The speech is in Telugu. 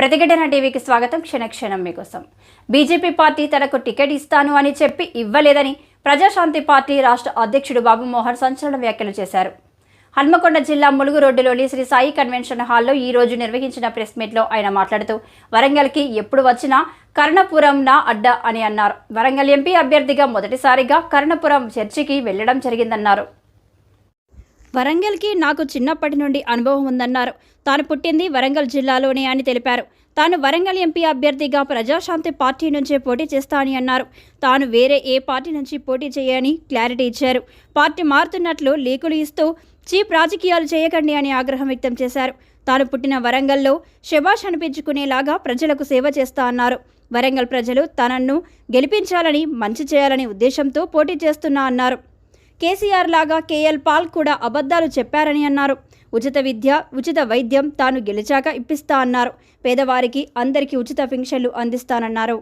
ప్రతిఘటన టీవీకి స్వాగతం. క్షణక్షణం మీకోసం. బీజేపీ పార్టీ తనకు టికెట్ ఇస్తాను అని చెప్పి ఇవ్వలేదని ప్రజాశాంతి పార్టీ రాష్ట్ర అధ్యక్షుడు బాబు మోహన్ సంచలన వ్యాఖ్యలు చేశారు. హన్మకొండ జిల్లా ములుగు రోడ్డులోని శ్రీ సాయి కన్వెన్షన్ హాల్లో ఈ రోజు నిర్వహించిన ప్రెస్ మీట్లో ఆయన మాట్లాడుతూ వరంగల్కి ఎప్పుడు వచ్చినా కర్ణపురం నా అడ్డ అని అన్నారు. వరంగల్ ఎంపీ అభ్యర్థిగా మొదటిసారిగా కర్ణపురం చర్చికి వెళ్ళడం జరిగిందన్నారు. వరంగల్కి నాకు చిన్నప్పటి నుండి అనుభవం ఉందన్నారు. తాను పుట్టింది వరంగల్ జిల్లాలోనే అని తెలిపారు. తాను వరంగల్ ఎంపీ అభ్యర్థిగా ప్రజాశాంతి పార్టీ నుంచే పోటీ చేస్తానని అన్నారు. తాను వేరే ఏ పార్టీ నుంచి పోటీ చేయని క్లారిటీ ఇచ్చారు. పార్టీ మారుతున్నట్లు లీకులు ఇస్తూ చీప్ రాజకీయాలు చేయకండి అని ఆగ్రహం వ్యక్తం చేశారు. తాను పుట్టిన వరంగల్లో శబాష్ అనిపించుకునేలాగా ప్రజలకు సేవ చేస్తా అన్నారు. వరంగల్ ప్రజలు తనను గెలిపించాలని మంచి చేయాలని ఉద్దేశంతో పోటీ చేస్తున్నా అన్నారు. కేసీఆర్ లాగా కేఎల్ పాల్ కూడా అబద్ధాలు చెప్పారని అన్నారు. ఉచిత విద్య ఉచిత వైద్యం తాను గెలిచాక ఇప్పిస్తా అన్నారు. పేదవారికి అందరికీ ఉచిత పింఛన్లు అందిస్తానన్నారు.